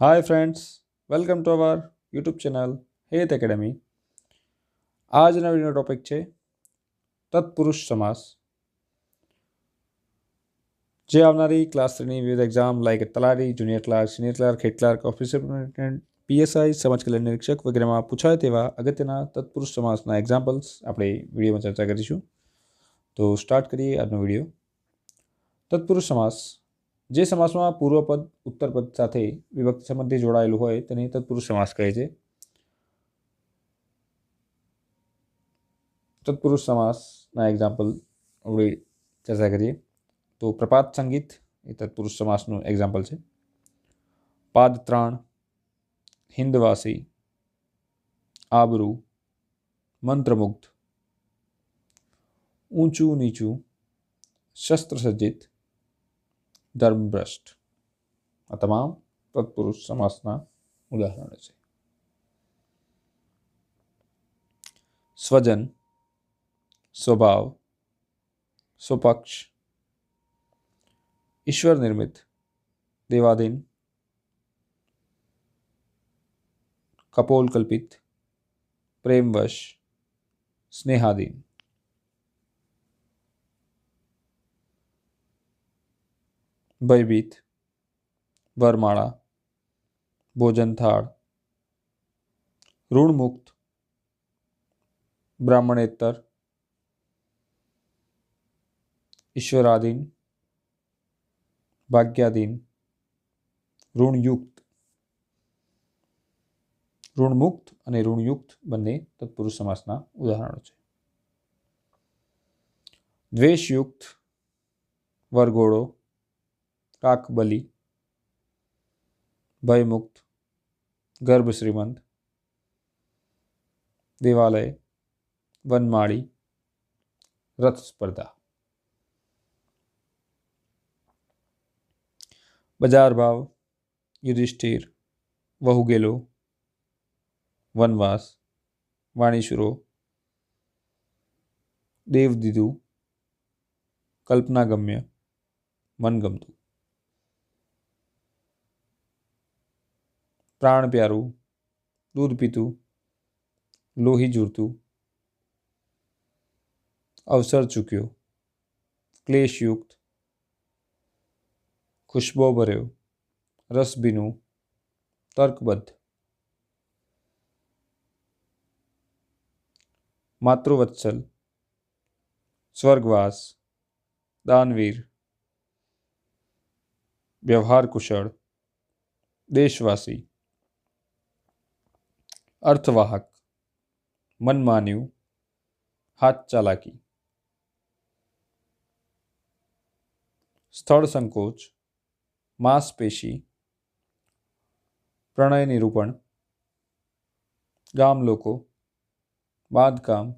Hi, friends welcome to our YouTube channel Het academy આજના video topic છે તત્પુરુષ સમાસ જે આવનારી ક્લાસ થ્રીની વિવિધ exam like તલારી junior clerk senior clerk head clerk officer PSI સમાજ કલ્યાણ નિરીક્ષક વગેરેમાં પૂછાય તેવા અગત્યના તત્પુરુષ સમાસના એક્ઝામ્પલ્સ આપણે વિડીયોમાં ચર્ચા કરીશું તો સ્ટાર્ટ કરીએ આજનો વીડિયો તત્પુરુષ સમાસ જે સમાસમાં પૂર્વપદ, ઉત્તરપદ સાથે વિભક્તિ સંબંધી જોડાયેલું હોય તેને તત્પુરુષ સમાસ કહે છે. તત્પુરુષ સમાસના એક્ઝામ્પલ આપણે ચર્ચા કરીએ. તો પ્રપાત સંગીત એ તત્પુરુષ સમાસનું એક્ઝામ્પલ છે. પાદ ત્રણ હિન્દવાસી આબરૂ, મંત્રમુગ્ધ, ઊંચું નીચું, શસ્ત્રસજ્જિત ધર્મભ્રષ્ટ આ તમામ તત્પુરુષ સમાસના ઉદાહરણો છે સ્વજન સ્વભાવ સ્વપક્ષ ઈશ્વર નિર્મિત દેવાધીન કપોલ કલ્પિત પ્રેમવશ સ્નેહાધીન ભયભીત, વરમાળા, ભોજનથાળ, ઋણમુક્ત, બ્રાહ્મણેતર, ઈશ્વરાધીન, ભાગ્યાધીન, ઋણયુક્ત. ઋણમુક્ત અને ઋણયુક્ત બંને તત્પુરુષ સમાસના ઉદાહરણો છે. દ્વેષયુક્ત, વરઘોડો કાકબલી ભયમુક્ત ગર્ભ શ્રીમંત દેવાલય વનમાળી રથ સ્પર્ધા બજાર ભાવ યુધિષ્ઠિર વહુ ગેલો વનવાસ વાણીશુરો દેવ દીધું કલ્પનાગમ્ય મનગમતું પ્રાણ પ્યારું દૂધ પીતું લોહી જુરતું અવસર ચૂક્યો ક્લેશયુક્ત ખુશ્બો ભર્યો રસભીનું તર્કબદ્ધ માતૃવત્સલ સ્વર્ગવાસ દાનવીર વ્યવહાર કુશળ દેશવાસી અર્થવાહક મનમાન્યું હાથ ચાલાકી સ્થળ સંકોચ માંસપેશી પ્રણય નિરૂપણ ગામ લોકો બાંધકામ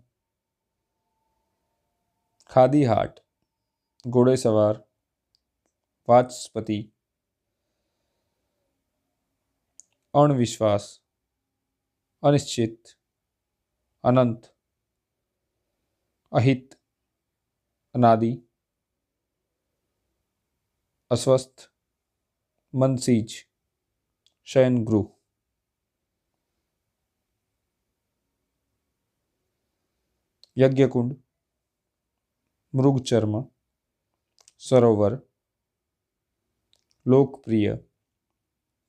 ખાદી હાટ ઘોડેસવાર વાચસ્પતિ અણવિશ્વાસ अनिश्चित अनंत अहित अनादि अस्वस्थ मनसीज शयन गृह यज्ञकुंड मृगचर्म सरोवर लोकप्रिय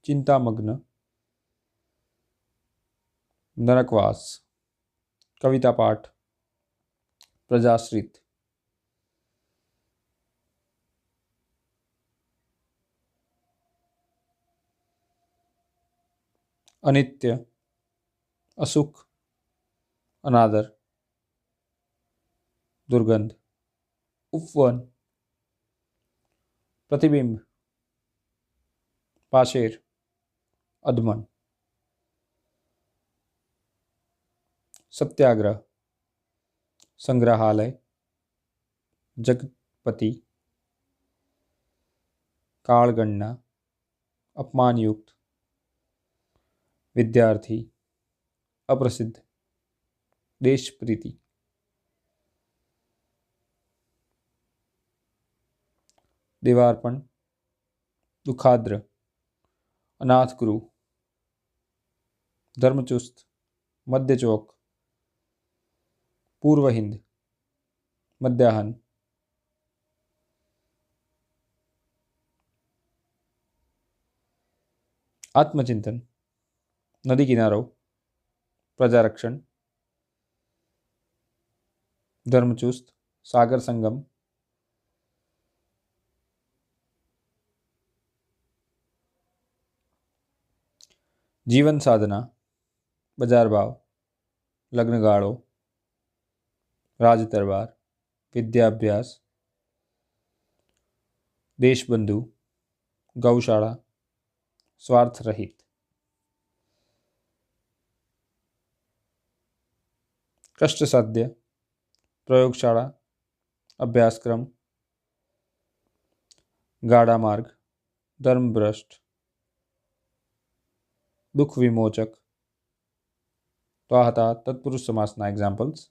चिंतामग्न नरकवास कविता पाठ प्रजाश्रित। अनित्य असुख अनादर दुर्गंध उपवन प्रतिबिंब पाशेर अदमन। सत्याग्रह, संग्रहालय जगपति कालगणना, अपमानयुक्त, विद्यार्थी, अप्रसिद्ध देश प्रीति देवार्पण, दुखाद्र अनाथ गुरु धर्मचुस्त मध्यचौक पूर्व हिंद, मध्याहन। आत्मचिंतन, नदी किनारों, प्रजारक्षण। धर्मचुस्त, सागर संगम। जीवन साधना, बाज़ार भाव लग्न गाड़ो राज दरबार, विद्याभ्यास, देशबंधु, गौशाला स्वार्थ रहित कष्ट साध्य प्रयोगशाला, अभ्यासक्रम, गाढ़ा मार्ग, धर्मभ्रष्ट, दुख विमोचक तो आता तत्पुरुष समास ना एग्जाम्पल्स